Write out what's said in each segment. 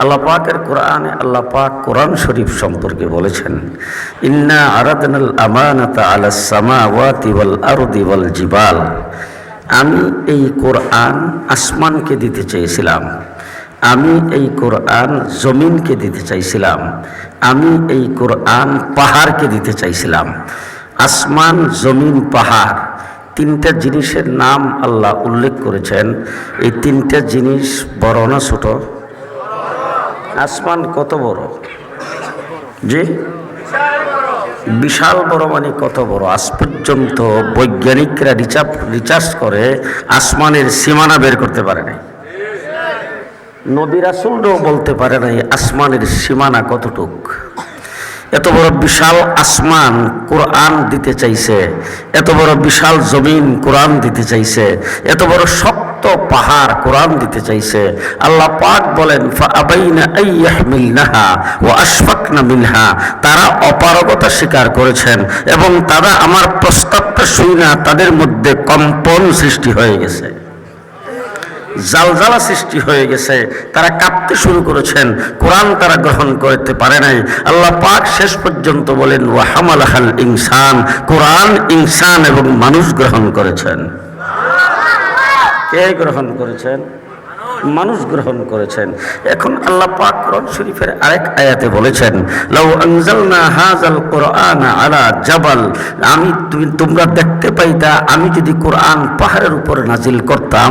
আল্লাহ পাকের কোরআনে আল্লাহ পাক কোরআন শরীফ সম্পর্কে বলেছেন, ইন্না আরাদনাল আমানাতা আলা সামাওয়াতি ওয়াল আরদি ওয়াল জিবাল। আমি এই কোরআন আসমানকে দিতে চেয়েছিলাম, আমি এই কোরআন জমিনকে দিতে চাইছিলাম, আমি এই কোরআন পাহাড়কে দিতে চাইছিলাম। আসমান, জমিন, পাহাড়, তিনটা জিনিসের নাম আল্লাহ উল্লেখ করেছেন। এই তিনটা জিনিস বড় না ছোট আসমান কত বড়? জি? বিশাল বড় মানে কত বড়? আজ পর্যন্ত বৈজ্ঞানিকরা রিচার্জ রিচার্জ করে আসমানের সীমানা বের করতে পারে নাই। নবী রাসুলরাও বলতে পারে নাই আসমানের সীমানা কতটুক। এত বড় বিশাল আসমান কোরআন দিতে চাইছে, এত বড় বিশাল জমিন কোরআন দিতে চাইছে, এত বড় শক্ত পাহাড় কোরআন দিতে চাইছে। আল্লাহ পাক বলেন মিনহা। তারা অপারগতা স্বীকার করেছেন এবং তারা আমার প্রস্তাবটা শুই না তাদের মধ্যে কম্পন সৃষ্টি হয়ে গেছে। জালজালা সৃষ্টি হয়ে গেছে। তারা কাঁপতে শুরু করেছেন। কোরআন তারা গ্রহণ করতে পারে নাই। আল্লাহ পাক শেষ পর্যন্ত বলেন ওয়াহামালাহাল ইনসান। কোরআন ইনসান এবং মানুষ গ্রহণ করেছেন। কে গ্রহণ করেছেন? মানুষ গ্রহণ করেছেন। এখন আল্লাহ পাক কোরআন শরীফের আরেক আয়াতে বলেছেন, লাউ আনজালনা হাযাল কোরআন আলা জাবাল। আমি তুমি, তোমরা দেখতে পাইতা, আমি যদি কোরআন পাহাড়ের উপরে নাজিল করতাম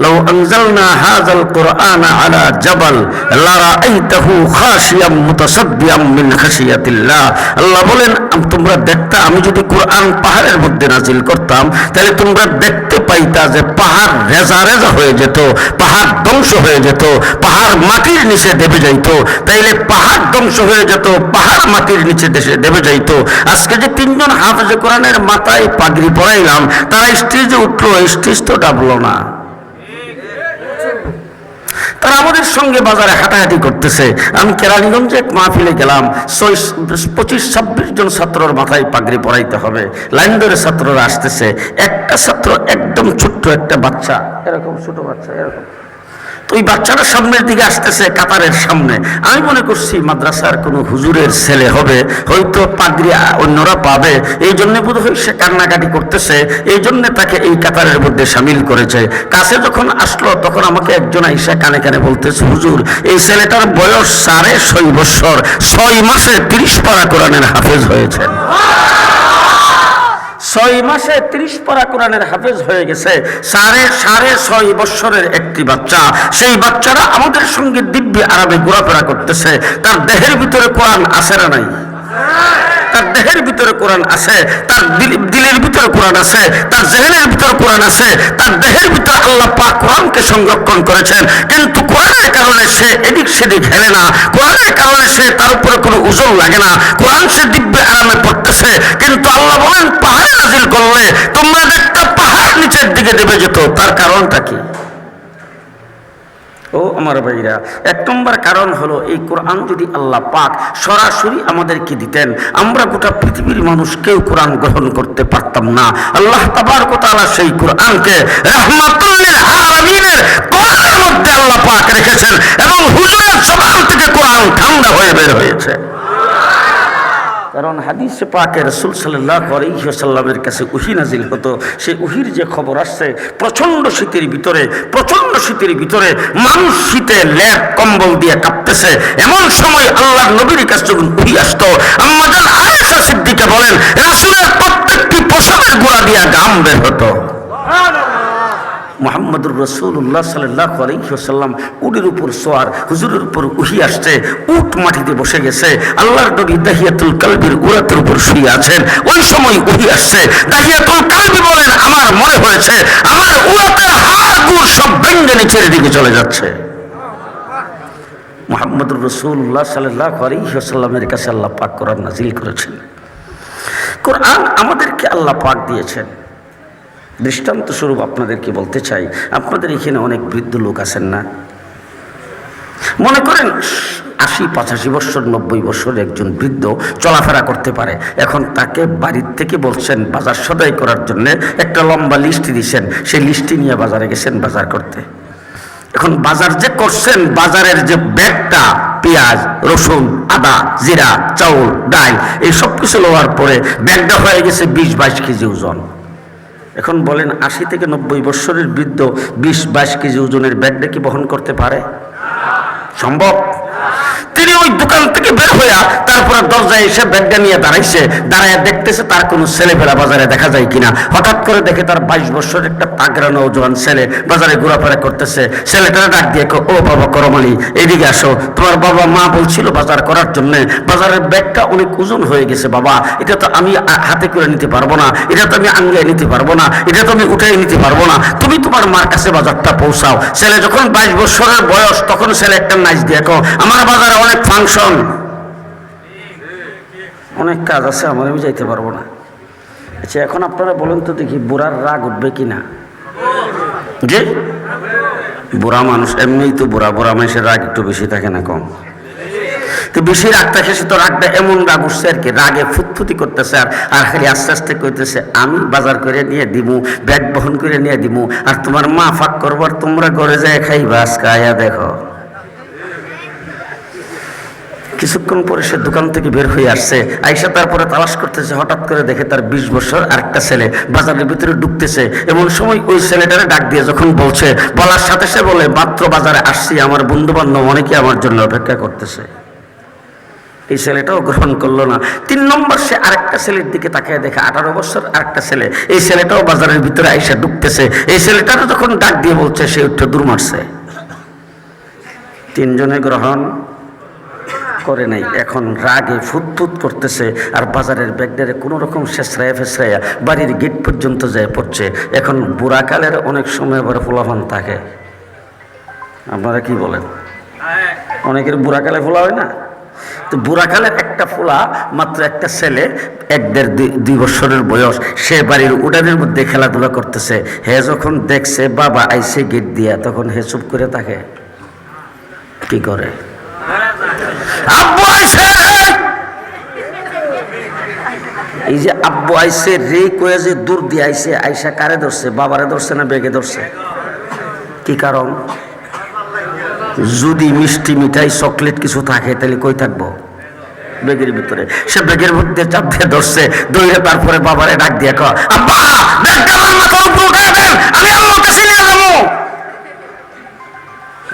لو أنزلنا هذا القرآن على جبل لرأيته خاشيا متصديا من خشية الله আল্লাহ বলেন আম- তোমরা দেখতা আমি যদি কোরআন পাহাড়ের মধ্যে নাজিল করতাম তাহলে তোমরা দেখতে পাইতা যে পাহাড় রেজা রেজা হয়ে যেত পাহাড় ধ্বংস হয়ে যেত পাহাড় মাটির নিচে দেবে যাইতো তাইলে পাহাড় ধ্বংস হয়ে যেত পাহাড় মাটির নিচে দেশে দেবে যাইতো আজকে যে তিনজন হাফেজে কোরআনের মাথায় পাগড়ি পরাইলাম তারা স্টেজে উঠলো স্টেজ তো ডাবলো না তারা আমাদের সঙ্গে বাজারে হাঁটাহাঁটি করতেছে। আমি কেরানীগঞ্জে এক মাহফিলে গেলাম। পঁচিশ, ছাব্বিশ জন ছাত্রর মাথায় পাগড়ি পরাইতে হবে। লাইন ধরে ছাত্ররা আসতেছে। একটা ছাত্র একদম ছোট্ট একটা বাচ্চা, এরকম ছোট বাচ্চা, এরকম। তো ওই বাচ্চাটা সামনের দিকে আসতেছে কাতারের সামনে। আমি মনে করছি মাদ্রাসার কোনো হুজুরের ছেলে হবে, হয়তো পাগড়ি অন্যরা পাবে। এই জন্য বোধ হয় সে কান্নাকাটি করতেছে। এই জন্য তাকে এই কাতারের মধ্যে সামিল করেছে। কাছে যখন আসলো, তখন আমাকে একজন আইসা কানে কানে বলতেছে, হুজুর, এই ছেলেটার বয়স সাড়ে ছয় বৎসর ছয় মাসে তিরিশ পারা কোরআনের হাফেজ হয়েছে। ছয় মাসে ত্রিশ পারা কোরআনের হাফেজ হয়ে গেছে। সাড়ে সাড়ে ছয় বৎসরের একটি বাচ্চা। সেই বাচ্চারা আমাদের সঙ্গে দিব্যি আরামে ঘোরাফেরা করতেছে। তার দেহের ভিতরে কোরআন আসে না নাই? তার দেহের ভিতরে কোরআন আছে, তার দিল- দিলের ভিতরে কোরআন আছে, তার জেহেনের ভিতরে কোরআন আছে, তার দেহের ভিতরে আল্লাহ পাক কোরআনকে সংরক্ষণ করেছেন। কিন্তু কোরআনের কারণে সে এদিক সেদিক হেলে না, কোরআনের কারণে সে তার উপরে কোনো ওজন লাগে না। কোরআন সে দিব্যে আরামে পড়তেছে, কিন্তু আল্লাহ বলেন, পাহাড়ে নাজিল করলে তোমরা একটা পাহাড় নিচের দিকে দেবে যেত। তার কারণটা কি? ও আমার ভাইরা, এক নম্বর কারণ হলো এই কোরআন যদি আল্লাহ পাক সরাসরি আমাদেরকে দিতেন, আমরা গোটা পৃথিবীর মানুষ কেউ কোরআন গ্রহণ করতে পারতাম না। আল্লাহ তাবার কোথালা সেই কোরআনকে মধ্যে আল্লাহ পাক রেখেছেন এবং হুজুরের জবান থেকে কোরআন ঠান্ডা হয়ে বের হয়েছে। কারণ হাদিসে পাকে রসুল সাল্লাহ আলাইসাল্লামের কাছে উহি নাজিল হতো। সে উহির যে খবর আসছে, প্রচণ্ড শীতের ভিতরে, প্রচণ্ড শীতের ভিতরে মানুষ শীতে ল্যাপ কম্বল দিয়ে কাঁপতেছে। এমন সময় আল্লাহ নবীর কাছে যখন উহি আসতো আম্মাজান আয়েশা সিদ্দিকা বলেন, রাসুলের প্রত্যেকটি পোশাকের গোড়া দিয়া গাম বের হতো। মোহাম্মদুর রসুল্লাহ সাল্লাহ আলহিহাসাল্লাম উটের উপর সোয়ার, হুজুরের উপর উহি আসছে, উট মাটিতে বসে গেছে, আল্লাহর নবী দাহিয়াতুল কালবির উরাতের উপর শুয়ে আছেন, ওই সময় উহি আসছে, দাহিয়াতুল কালবি বলেন, আমার মনে হয়েছে, আমার উরাতের হাড় গুড় সব ভেঙ্গে নিচের দিকে চলে যাচ্ছে। মোহাম্মদুর রসুল্লাহ সাল্লাহ আলহিহাসাল্লামের কাছে আল্লাহ পাক কোরআন নাজিল করেছেন। কোরআন আমাদেরকে আল্লাহ পাক দিয়েছেন। দৃষ্টান্ত স্বরূপ আপনাদেরকে বলতে চাই, আপনাদের এখানে অনেক বৃদ্ধ লোক আছেন না? মনে করেন আশি, পঁচাশি বছর, নব্বই বছর একজন বৃদ্ধ চলাফেরা করতে পারে। এখন তাকে বাড়ির থেকে বলছেন, বাজার সদাই করার জন্য একটা লম্বা লিস্ট দিয়েছেন সেই লিস্টটি নিয়ে বাজারে গেছেন বাজার করতে। এখন বাজার যে করছেন, বাজারের যে ব্যাগটা, পেঁয়াজ, রসুন, আদা, জিরা, চাউল, ডাল, এই সব কিছু লওয়ার পরে ব্যাগটা হয়ে গেছে বিশ বাইশ কেজি ওজন। এখন বলেন আশি থেকে নব্বই বৎসরের বৃদ্ধ বিশ বাইশ কেজি ওজনের ব্যাগটা কি বহন করতে পারে? সম্ভব? তিনি ওই দোকান থেকে বের হইয়া তারপরে দরজায় এসে ব্যাগটা নিয়ে দাঁড়াইছে। দাঁড়ায় দেখতেছে তার কোনো ছেলেপেলা বাজারে দেখা যায় কিনা। হঠাৎ করে দেখে তার বাইশ বছরের একটা পাগড়া নৌজওয়ান ছেলে বাজারে ঘোরাফেরা করতেছে। ছেলেটা ডাক দিয়ে ও বাবা করমালি, এদিকে আসো। তোমার বাবা মা বলছিল বাজার করার জন্য। বাজারের ব্যাগটা অনেক ওজন হয়ে গেছে বাবা। এটা তো আমি হাতে করে নিতে পারব না। এটা তো আমি আঙ্গায় নিতে পারব না। এটা তো আমি উঠাই নিতে পারব না। তুমি তোমার মার কাছে বাজারটা পৌঁছাও। ছেলে যখন বাইশ বছরের বয়স, তখন ছেলে একটা নাচ দিয়ে আমার বাজারে অনেক ফাংশন অনেক কাজ আছে আমার আমি যাইতে পারব না। আচ্ছা এখন আপনারা বলেন তো দেখি বুড়ার রাগ উঠবে কি না যে বুড়া মানুষ এমনিই তো বুড়া বুড়া মানুষের রাগ একটু বেশি থাকে না কম। তো বেশি রাগ থাকে সে তো রাগটা এমন রাগ উঠছে আর কি রাগে ফুটফুটি করতেছে আর আর খালি আস্তে আস্তে কইতেছে আমি বাজার করে নিয়ে দিমু ব্যাগ বহন করে নিয়ে দিমু আর তোমার মা ফাঁক করব আর তোমরা ঘরে যায় খাইবা আজকে আয়া দেখো। কিছুক্ষণ পরে সে দোকান থেকে বের হয়ে আসছে। আইসা তারপরে তালাশ করতেছে, হঠাৎ করে দেখে তার বিশ বছর আরেকটা ছেলে বাজারের ভিতরে ঢুকতেছে। এমন সময় ওই ছেলেটারে ডাক দিয়ে যখন বলছে, বলার সাথে সে বলে মাত্র বাজারে আসছি, আমার বন্ধু বান্ধব অনেকে আমার জন্য অপেক্ষা করতেছে। এই ছেলেটাও গ্রহণ করল না। তিন নম্বর সে আরেকটা ছেলের দিকে তাকিয়ে দেখে, আঠারো বছর আরেকটা ছেলে। এই ছেলেটাও বাজারের ভিতরে আইসা ঢুকতেছে। এই ছেলেটারও যখন ডাক দিয়ে বলছে, সে উঠে দূর মারছে। তিনজনে গ্রহণ করে নাই। এখন রাগে ফুটফুট করতেছে আর বাজারের ব্যাগডারে কোনো রকম শেষরাইয়া ফেসরাইয়া বাড়ির গেট পর্যন্ত যায় পড়ছে। এখন বুড়াকালের অনেক সময় আবার ফোলাফান থাকে। আপনারা কি বলেন? অনেকের বুড়াকালে ফোলা হয় না? তো বুড়াকালের একটা ফোলা, মাত্র একটা ছেলে, এক দেড় দুই- বছরের বয়স, সে বাড়ির উড়ানের মধ্যে খেলাধুলা করতেছে। হে যখন দেখছে বাবা আইসে গেট দিয়া, তখন হে চুপ করে থাকে। কি করে? আব্বু আইছে। এই যে আব্বু আইছে রে কয়ে যে দূর দিয়ে আইছে, আইসা কারে ধরছে? বাবারে ধরছে না বেগে ধরছে? কি কারণ? যদি মিষ্টি মিঠাই, চকলেট কিছু থাকে, তাহলে কই থাকব? ব্যাগের ভিতরে। সে ব্যাগের মধ্যে চাপ দিয়ে ধরছে দৌড়ে তারপরে বাবারে ডাক দিয়ে কয়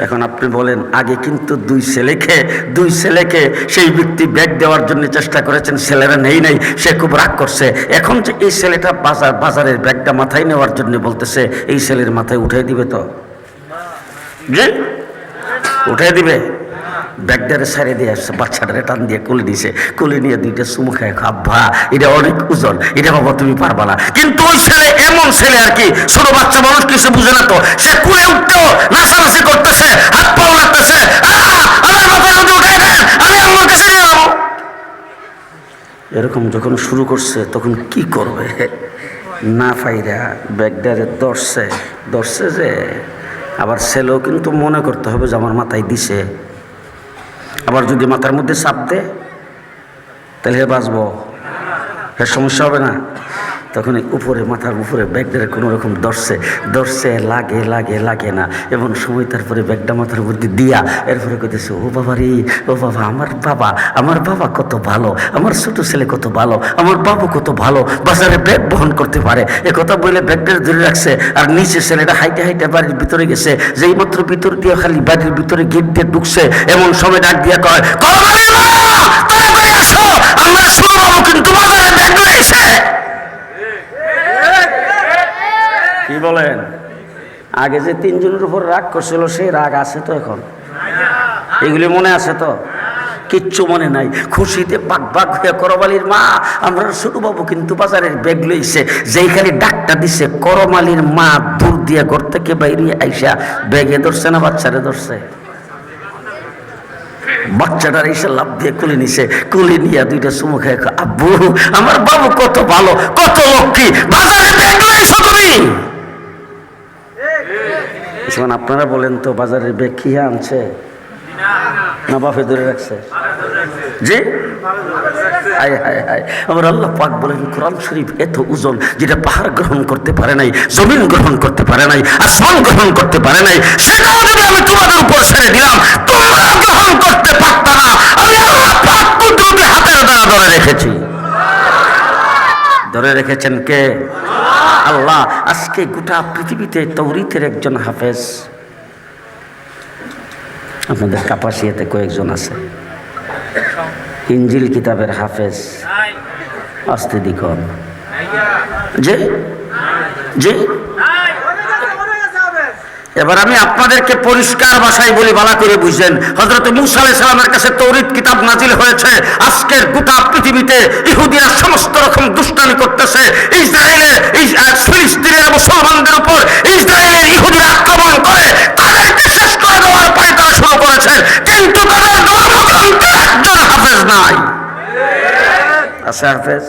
এখন আপনি বলেন, আগে কিন্তু দুই ছেলেকে দুই ছেলেকে সেই ব্যক্তি ব্যাগ দেওয়ার জন্য চেষ্টা করেছেন, ছেলেরা নেই নাই, সে খুব রাগ করছে। এখন যে এই ছেলেটা বাজার, বাজারের ব্যাগটা মাথায় নেওয়ার জন্য বলতেছে, এই ছেলের মাথায় উঠাই দিবে তো? জি? উঠাই দিবে। ব্যাগটারে সারে দিয়ে আসছে, বাচ্চাটারে টান দিয়ে কুলে দিছে। কুলে নিয়ে দুইটা চুমু খায় আব্বা, এটা অনেক ওজন, এটা বাবা তুমি পারবা না। কিন্তু ওই ছেলে, এমন ছেলে আর কি, ছোট বাচ্চা মানুষ কিছু বুঝে না তো। সে কুলে উঠতেও নাচানাচি করতেছে, হাত পাও লাগতেছে এরকম যখন শুরু করছে, তখন কি করবে? না ফাইরা ব্যাগডারে দর্শে দর্শে যে, আবার ছেলেও কিন্তু মনে করতে হবে যে, আমার মাথায় দিছে। আবার যদি মাথার মধ্যে চাপ দেয় তাহলে বাঁচবো। এর সমস্যা হবে না। তখন উপরে মাথার উপরে ব্যাগটারে কোনো রকম দর্শে দর্শে লাগে লাগে লাগে না। এমন সময় তারপরে ব্যাগটা মাথার মধ্যে দিয়া এরপরে কইতেছে ও বাবা রে ও বাবা আমার বাবা আমার বাবা কত ভালো আমার ছোট ছেলে কত ভালো আমার বাবু কত ভালো বাজারে ব্যাগ বহন করতে পারে। এ কথা বলে ব্যাগটা ধরে রাখছে আর নিচে ছেলেটা হাইটে হাইটে বাড়ির ভিতরে গেছে। যেই মাত্র ভিতর দিয়ে খালি বাড়ির ভিতরে গেট দিয়ে ঢুকছে এমন সময় ডাক দিয়া কয় "করমালির মা, তাড়াতাড়ি আসো আমার বাবু কিন্তু বাজারে ব্যাগ রয়েছে কি বলেন। আগে যে তিনজনের উপর রাগ করছিল, সেই রাগ আছে তো এখন? এগুলি মনে আছে তো? কিচ্ছু মনে নাই। খুশিতে বাক বাক হয়ে করমালির মা, আমরা বাবু কিন্তু বাজারের ব্যাগ লইছে। যেই খালি দিছে, করমালির মা দূর দিয়ে ঘর থেকে বাইরে আইসা ব্যাগে ধরছে না, বাচ্চারে ধরছে? বাচ্চাটার এসে লাভ দিয়ে কুলে নিছে। কুলে নিয়ে দুইটা চুমু খেয়ে আব্বু, আমার বাবু কত ভালো, কত লক্ষ্মী বাজারে ব্যাগ লইছো তুমি? এখন আপনারা বলেন তো, বাজারের ব্যাগ কি আনছে? না বাপে ধরে রাখছে জি? হায় হায় হায়। আমার আল্লাহ পাক বলেন, কোরআন শরীফ এত ওজন যেটা পাহাড় গ্রহণ করতে পারে নাই, জমিন গ্রহণ করতে পারে নাই, আসমান গ্রহণ করতে পারে নাই সেটাও যদি আমি তোমাদের উপর ছেড়ে দিলাম। তোমরা গ্রহণ করতে পারতা না। আমি আল্লাহ পাক কুদরতি হাতের দ্বারা ধরে রেখেছি। ধরে রেখেছেন কে? আল্লাহ আজকে গোটা পৃথিবীতে তৌরিতের একজন হাফেজ। আপনাদের কাপাসিয়াতে কয়েকজন আছে। ইঞ্জিল কিতাবের হাফেজ আস্তে দিকন যে জি? এবার আমি আপনাদেরকে পরিষ্কার ভাষায় বলি বালা করে বুঝলেন। হজরত মুসা আলাই সালামের কাছে তৌরিত কিতাব নাজিল হয়েছে। আজকের গোটা পৃথিবীতে ইহুদিরা সমস্ত রকম দুষ্টামি করতেছে। ইসরায়েলের ইস- আহ, ফিলিস্তিনের মুসলমানদের উপর ইসরায়েলের ইহুদিরা আক্রমণ করে তাদেরকে শেষ করে দেওয়ার পরে তারা শুরু করেছে। কিন্তু তাদের ধর্মগ্রন্থে একজন হাফেজ নাই। আছে হাফেজ?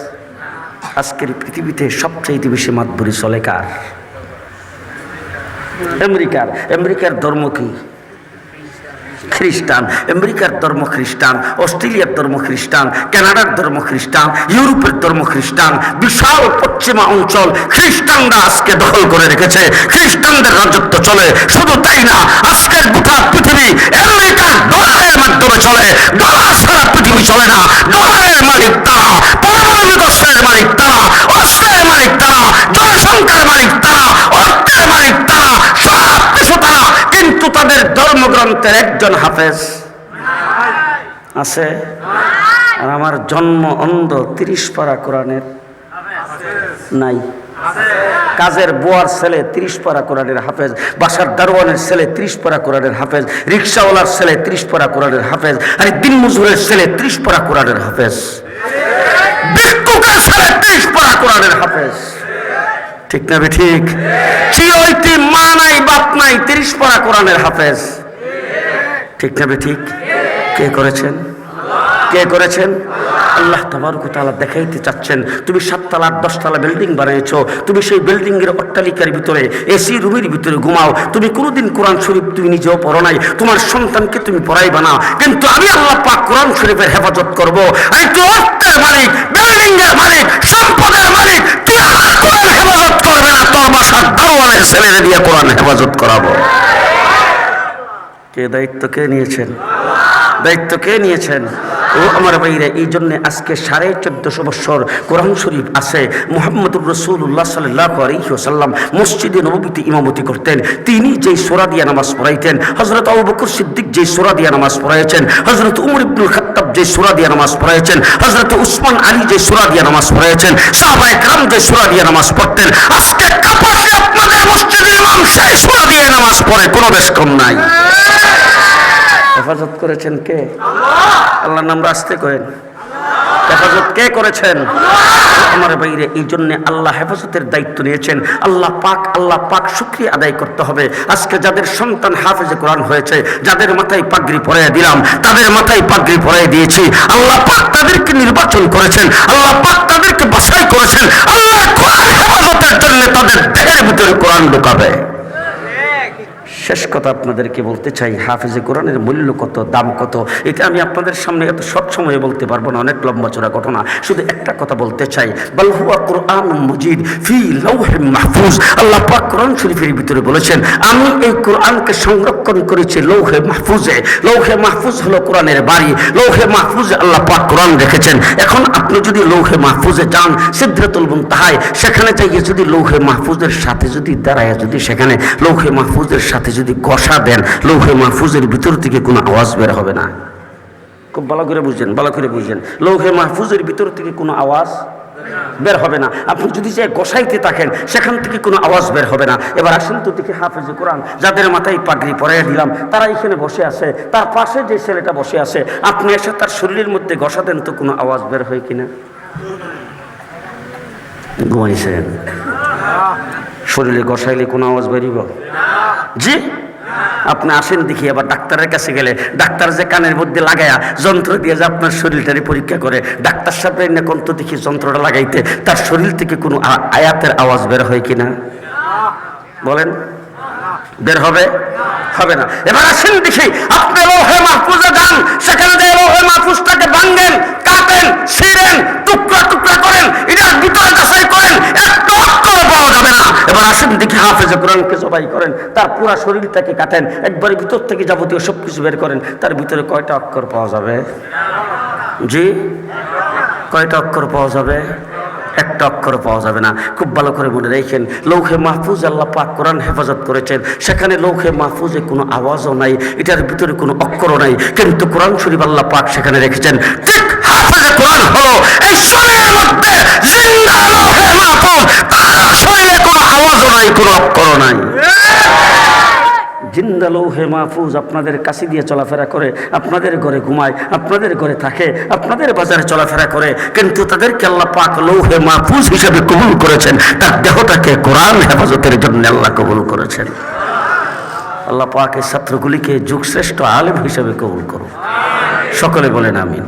আজকের পৃথিবীতে সবচাইতে বেশি মাতবরি চলে কার? আমেরিকার আমেরিকার ধর্ম কি? খ্রিস্টান, আমেরিকার ধর্ম খ্রিস্টান, অস্ট্রেলিয়ার ধর্ম খ্রিস্টান, কানাডার ধর্ম খ্রিস্টান, ইউরোপের ধর্ম খ্রিস্টান, বিশাল পশ্চিমা অঞ্চল খ্রিস্টানরা আজকে দখল করে রেখেছে। খ্রিস্টানদের রাজত্ব চলে, শুধু তাই না, আজকের গোটা পৃথিবী আমেরিকার ডলারের মাধ্যমে চলে ডলার ছাড়া পৃথিবী চলে না ডলারের মালিক তারা, পরমাণু অস্ত্রের মালিক তারা, অস্ত্রের মালিক তারা, জনসংখ্যার মালিক তারা অর্থের মালিক তারা সব কিছু তারা কিন্তু তাদের ধর্মগ্রন্থের একজন হাফেজ আছে, আর আমার জন্ম অন্ধ তিরিশ পারা কোরআনের নাই। কাজের বোয়ার ছেলে ত্রিশ পারা কোরআনের হাফেজ, বাসার দারোয়ানের ছেলে ত্রিশ পারা কোরআনের হাফেজ রিক্সাওয়ালার ছেলে ত্রিশ পারা কোরআনের হাফেজ, আর দিন মজুরের ছেলে ত্রিশ পারা কোরআনের হাফেজ। ভিক্ষুকের ত্রিশ পারা কোরআনের হাফেজ। ঠিক না ঠিক? চিরৈতি মা নাই, বাপ নাই, তিরিশ পারা কোরআনের হাফেজ। ঠিক না ঠিক? কে করেছেন? কে করেছেন? আল্লাহ তাবারক তাআলা দেখাইতে চাচ্ছেন, তুমি সাততলা, দশতলা বিল্ডিং বানিয়েছো, তুমি সেই বিল্ডিং এর অট্টালিকার ভিতরে, এসি রুমের ভিতরে ঘুমাও, তুমি কোনোদিন কোরআন শরীফ তুমি নিজেও পড়ো নাই, তোমার সন্তানকে তুমি পড়াইবা না, কিন্তু আমি আল্লাহ পাক কোরআন শরীফের হেফাজত করব। আর তুই অর্থের মালিক বিল্ডিং এর মালিক, সম্পদের মালিক, তুই আমার কোরআন হেফাজত করবে না তোর বাসার দারোয়ানের ছেলেরে দিয়ে কোরআন হেফাজত করাবো। কে দায়িত্ব কে নিয়েছেন? দায়িত্ব কে নিয়েছেন? ও আমার ভাইরা, এই জন্য আজকে সাড়ে চোদ্দশো বছর কোরআন শরীফ আছে। মোহাম্মদুর রসুল্লাহ সাল্লাহ আলহিহাসাল্লাম মসজিদে নবীতে ইমামতি করতেন। তিনি যেই সোরা দিয়া নামাজ পড়াইতেন হজরত আবু বকর সিদ্দিক যেই সোরা দিয়া নামাজ পড়াইছেন হজরত উমর ইবনুল খাত্তাব যে সোরা দিয়া নামাজ পড়াইছেন হজরত উসমান আলী যে সোরা দিয়া নামাজ পড়াইছেন সাহবায় কালাম যে সোরা দিয়া নামাজ পড়তেন। আজকে কাপাসে আপনাদের মসজিদের ইমাম দিয়ে নামাজ পড়ে, কোনো নাই। হেফাজত করেছেন কে? নাম আসতে করেন। হেফাজত কে করেছেন? আমার বাইরে এই জন্য আল্লাহ হেফাজতের দায়িত্ব নিয়েছেন। আল্লাহ পাক আল্লাহ পাক আদায় করতে হবে। আজকে যাদের সন্তান হাফেজে কোরআন হয়েছে, যাদের মাথায় পাগড়ি পরাই দিলাম, তাদের মাথায় পাগড়ি পরাই দিয়েছি। আল্লাহ পাক তাদেরকে নির্বাচন করেছেন। আল্লাহ পাক তাদেরকে বাছাই করেছেন। আল্লাহ তাদের দেহের ভিতরে কোরআন ঢুকাবে। শেষ কথা আপনাদেরকে বলতে চাই, হাফিজে কোরআনের মূল্য কত, দাম কত? এটা আমি আপনাদের সামনে এত সব বলতে পারব না, অনেক লম্বা চড়া ঘটনা। শুধু একটা কথা বলতে চাই বালহুয়া কোরআন ফি লৌহে মাহফুজ। আল্লাহ পাক কোরআন শরীফের ভিতরে বলেছেন, আমি এই কোরআনকে সংরক্ষণ করেছি লৌহে মাহফুজে। লৌহে মাহফুজ হলো কোরআনের বাড়ি, লৌহে মাহফুজে আল্লাহ পাক কোরআন রেখেছেন। এখন আপনি যদি লৌহে মাহফুজে যান সিদ্ধাতুল সেখানে যাইয়ে যদি লৌহে মাহফুজের সাথে যদি দাঁড়ায়, যদি সেখানে লৌহে মাহফুজের সাথে যদি কষা দেন, লৌহে মাহফুজের ভিতর থেকে কোনো আওয়াজ বের হবে না। খুব ভালো করে বুঝছেন, ভালো করে বুঝছেন। লৌহে মাহফুজের ভিতর থেকে কোনো আওয়াজ বের হবে না। আপনি যদি যে গোসাইতে থাকেন, সেখান থেকে কোনো আওয়াজ বের হবে না। এবার আসেন তো দেখি হাফেজে কোরআন, যাদের মাথায় পাগড়ি পরাইয়া দিলাম, তারা এখানে বসে আছে। তার পাশে যে ছেলেটা বসে আছে, আপনি এসে তার শরীরের মধ্যে ঘষা দেন তো কোনো আওয়াজ বের হয় কিনা? ঘুমাইছেন? শরীরে গসাইলে কোনো আওয়াজ বেরিব? জি? আপনি আসেন দেখি, আবার ডাক্তারের কাছে গেলে। ডাক্তার যে কানের মধ্যে লাগায়া যন্ত্র দিয়ে যে আপনার শরীরটারে পরীক্ষা করে, ডাক্তার সাহেব না কন্ত দেখি যন্ত্রটা লাগাইতে, তার শরীর থেকে কোনো আয়াতের আওয়াজ বের হয় কি না বলেন। বের হবে? হবে না। এবার আসেন দেখি আপনার লোহে মাহফুজে যান, সেখানে যে লোহে মাহফুজটাকে ভাঙ্গেন কাটেন ছিঁড়েন, টুকরা টুকরা করেন, এটার ভিতরে যাচাই করেন। হাফেজে কোরআনকে জবাই করেন, তার পুরা শরীরটাকে কাটেন, একবারে ভিতর থেকে যাবতীয় সব কিছু বের করেন, তার ভিতরে কয়টা অক্ষর পাওয়া যাবে? জি? কয়টা অক্ষর পাওয়া যাবে? একটা অক্ষর পাওয়া যাবে না। খুব ভালো করে মনে রেখেন, লৌহে মাহফুজ আল্লাহ পাক কোরআন হেফাজত করেছেন, সেখানে লৌহে মাহফুজে কোনো আওয়াজও নাই, এটার ভিতরে কোনো অক্ষরও নাই, কিন্তু কোরআন শরীফ আল্লাহ পাক সেখানে রেখেছেন, ঠিক হাফেজে কোরআন হলো এই শরীরের মধ্যে জিন্দা লৌহে মাহফুজ তার শরীরে কোনো আওয়াজও নাই কোনো নাই। জিন্দা লৌহে মাহফুজ আপনাদের কাছে দিয়ে চলাফেরা করে, আপনাদের ঘরে ঘুমায়, আপনাদের ঘরে থাকে, আপনাদের বাজারে চলাফেরা করে, কিন্তু তাদেরকে আল্লাহ পাক লৌহে মাহফুজ হিসেবে কবুল করেছেন। তার দেহটাকে কোরআন হেফাজতের জন্য আল্লাহ কবুল করেছেন। আল্লাহ পাক এই ছাত্রগুলিকে যুগশ্রেষ্ঠ আলেম হিসেবে কবুল করুন সকলে বলেন আমিন।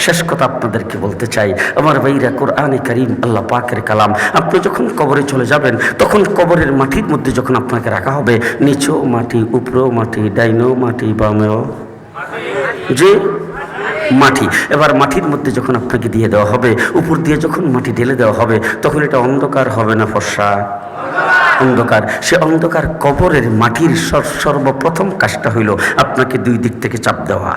শেষ কথা আপনাদেরকে বলতে চাই। আমার ভাইরা কোরআনে করিম, আল্লাহ পাকের কালাম। আপনি যখন কবরে চলে যাবেন, তখন কবরের মাটির মধ্যে যখন আপনাকে রাখা হবে, নিচেও মাটি, উপরেও মাটি, ডাইনেও মাটি, বামেও যে মাটি। এবার মাটির মধ্যে যখন আপনাকে দিয়ে দেওয়া হবে, উপর দিয়ে যখন মাটি ঢেলে দেওয়া হবে, তখন এটা অন্ধকার হবে না ফর্সা? অন্ধকার। সে অন্ধকার কবরের মাটির সর- সর্বপ্রথম কাজটা হইল আপনাকে দুই দিক থেকে চাপ দেওয়া।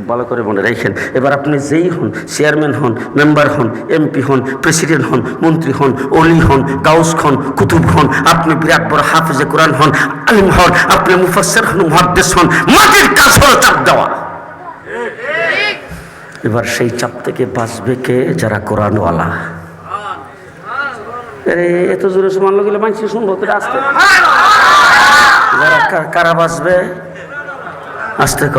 খুব ভালো করে মনে রাখেন। এবার আপনি যেই হন, চেয়ারম্যান হন, মেম্বার হন, এমপি হন, প্রেসিডেন্ট হন, মন্ত্রী হন অলি হন, গাউস হন, কুতুব হন, আপনি বিরাট বড় হাফিজে কোরআন হন, আলিম হন, আপনি মুফাসের হন মহাদ্দেশ হন, মাটির কাজ হলো চাপ দেওয়া। এবার সেই চাপ থেকে বাঁচবে কে? যারা কোরআনওয়ালা। এত জোরে সমান গেলে মানুষ শুনব তো আসতে। কারা বাঁচবে? আসতে ক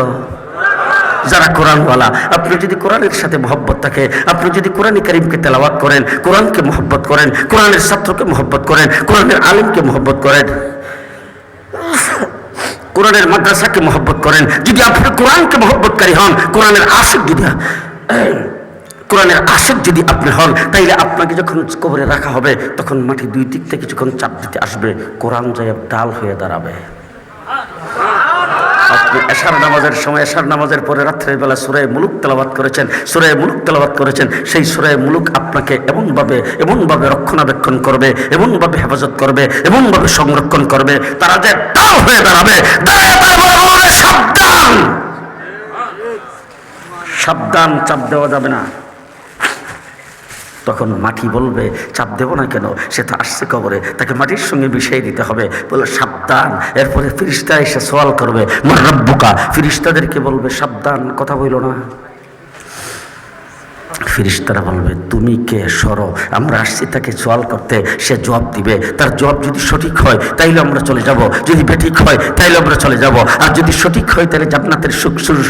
যারা কোরআনওয়ালা, আপনি যদি কোরআনের সাথে মহব্বত থাকে, আপনি যদি কোরআন করিমকে তেলাওয়াত করেন, কোরআনকে মহব্বত করেন, কোরআনের ছাত্রকে মহব্বত করেন, কোরআনের আলিমকে মহব্বত করেন, কোরআনের মাদ্রাসাকে মহব্বত করেন, যদি আপনি কোরআনকে মহব্বতকারী হন, কোরআনের আশিক যদি, কোরআনের আশিক যদি আপনি হন, তাইলে আপনাকে যখন কবরে রাখা হবে, তখন মাটি দুই দিক থেকে যখন চাপ দিতে আসবে, কোরআন যায় ডাল হয়ে দাঁড়াবে। আপনি এশার নামাজের সময় এশার নামাজের পরে রাত্রের বেলা সুরায় মুলুক তেলাবাত করেছেন সুরায় মুলুক তেলাবাত করেছেন, সেই সুরায় মুলুক আপনাকে এমনভাবে এমনভাবে রক্ষণাবেক্ষণ করবে, এমনভাবে হেফাজত করবে, এমনভাবে সংরক্ষণ করবে, তারা যে তাও হয়ে দাঁড়াবে সাবধান! সাবধান চাপ দেওয়া যাবে না। তখন মাটি বলবে, চাপ দেব না কেন? সে তো আসছে কবরে। তাকে মাটির সঙ্গে মিশিয়ে দিতে হবে। বলে, সাবধান। এরপরে ফিরিস্তা এসে সওয়াল করবে মার রব্বুকা। ফিরিস্তাদেরকে বলবে, সাবধান, কথা বইল না। ফিরিস্তারা বলবে, তুমি কে? সরো। আমরা আসছি তাকে সওয়াল করতে। সে জবাব দিবে, তার জবাব যদি সঠিক হয়, তাইলে আমরা চলে যাব। যদি বেঠিক হয়, তাইলে আমরা চলে যাব। আর যদি সঠিক হয় তাহলে জান্নাতের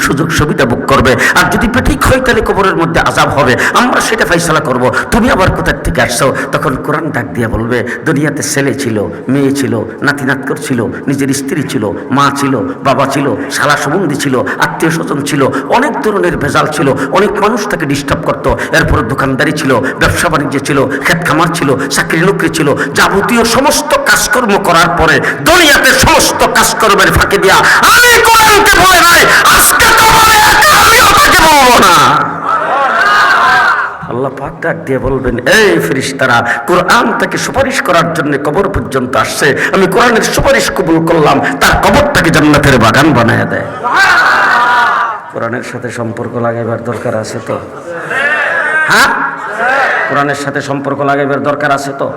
সুযোগ সুবিধা ভোগ করবে। আর যদি বেঠিক হয় তাহলে কবরের মধ্যে আজাব হবে। আমরা সেটা ফাইসলা করব। তুমি আবার কোথার থেকে আসছো? তখন কোরআন ডাক দিয়ে বলবে, দুনিয়াতে ছেলে ছিল, মেয়ে ছিল, নাতি নাতকর ছিল, নিজের স্ত্রী ছিল, মা ছিল, বাবা ছিল, শালা সম্বন্ধী ছিল, আত্মীয় স্বজন ছিল, অনেক ধরনের ভেজাল ছিল, অনেক মানুষ তাকে ডিস্টার্ব করতো। এরপরে দোকানদারি ছিল, ব্যবসা বাণিজ্য ছিল ক্ষেত খামার ছিল, চাকরি নকরি ছিল, যাবতীয় সমস্ত কাজকর্ম করার পরে দুনিয়াতে সমস্ত কাজকর্মের ফাঁকে দিয়া আমি কোরআনকে বলে নাই, আজকে তোমার আমিও তাকে বলব না। আল্লাহ পাক ডাক দিয়ে বলবেন, এই কোরআন তাকে সুপারিশ করার জন্য কবর পর্যন্ত আসছে, আমি কোরআনের সুপারিশ কবুল করলাম, তার কবরটাকে জান্নাতের বাগান বানায় দেয়। কোরআনের সাথে সম্পর্ক লাগাইবার দরকার আছে তো? হ্যাঁ? কোরআনের সাথে সম্পর্ক লাগাইবার দরকার আছে তো?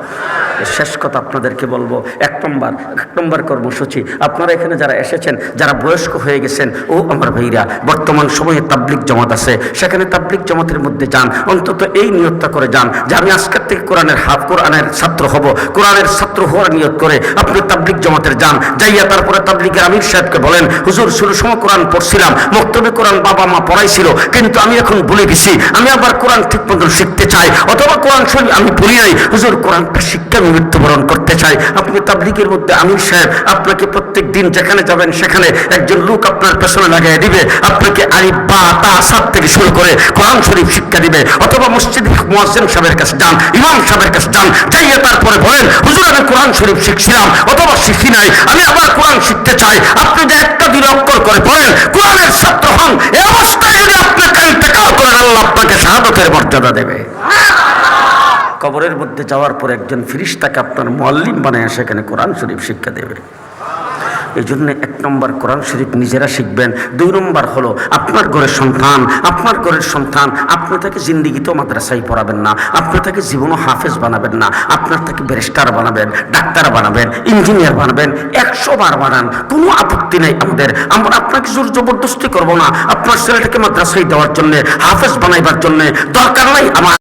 শেষ কথা আপনাদেরকে বলব। এক নম্বর এক নম্বর কর্মসূচি। আপনারা এখানে যারা এসেছেন, যারা বয়স্ক হয়ে গেছেন, ও আমার ভাইরা, বর্তমান সময়ে তাবলিক জমাত আছে। সেখানে তাবলিক জমাতের মধ্যে যান, অন্তত এই নিয়তটা করে যান যে আমি আজকের থেকে কোরআনের হাফ, কোরআনের ছাত্র হব। কোরআনের ছাত্র হওয়ার নিয়ত করে আপনি তাবলিক জমাতের যান। যাইয়া তারপরে তাবলিকের আমির সাহেবকে বলেন, হুজুর শুরু সময় কোরআন পড়ছিলাম, মক্তবে কোরআন বাবা মা পড়াইছিল, কিন্তু আমি এখন ভুলে গেছি। আমি আবার কোরআন ঠিক মতন শিখতে চাই, অথবা কোরআন শরীফ আমি পড়ি নাই। হুজুর, কোরআনটা শিক্ষা আমি মৃত্যুবরণ করতে চাই। আপনি তাবলিগের মধ্যে আমির সাহেব, আপনাকে প্রত্যেক দিন যেখানে যাবেন সেখানে একজন লোক আপনার পেছনে লাগাই দিবে। আপনাকে আলিফ বা তা সাত থেকে শুরু করে কোরআন শরীফ শিক্ষা দিবে। অথবা মসজিদ মুয়াজ্জিন সাহেবের কাছে যান, ইমাম সাহেবের কাছে যান, যাইয়ে তারপরে বলেন, হুজুর, আমি কোরআন শরীফ শিখছিলাম, অথবা শিখি নাই, আমি আবার কোরআন শিখতে চাই। আপনি যে একটা দিন অক্ষর করে পড়েন, কোরআনের ছাত্র হন, এ অবস্থায় যদি আপনি ইন্তেকাল করেন আল্লাহ আপনাকে শাহাদতের মর্যাদা দেবে। কবরের মধ্যে যাওয়ার পর একজন ফিরিস্তাকে আপনার মোয়াল্লিম বানায় সেখানে কোরআন শরীফ শিক্ষা দেবে। এই জন্য এক নম্বর কোরআন শরীফ নিজেরা শিখবেন। দুই নম্বর হলো আপনার ঘরের সন্তান, আপনার ঘরের সন্তান আপনি তাকে জিন্দিগিতেও মাদ্রাসায় পড়াবেন না আপনি তাকে জীবনও হাফেজ বানাবেন না, আপনার তাকে ব্যারিস্টার বানাবেন, ডাক্তার বানাবেন, ইঞ্জিনিয়ার বানাবেন, একশো বার বানান, কোনো আপত্তি নেই আমাদের। আমরা আপনাকে জোর জবরদস্তি করব না। আপনার ছেলেটাকে মাদ্রাসায় দেওয়ার জন্য, হাফেজ বানাইবার জন্য দরকার নাই আমার।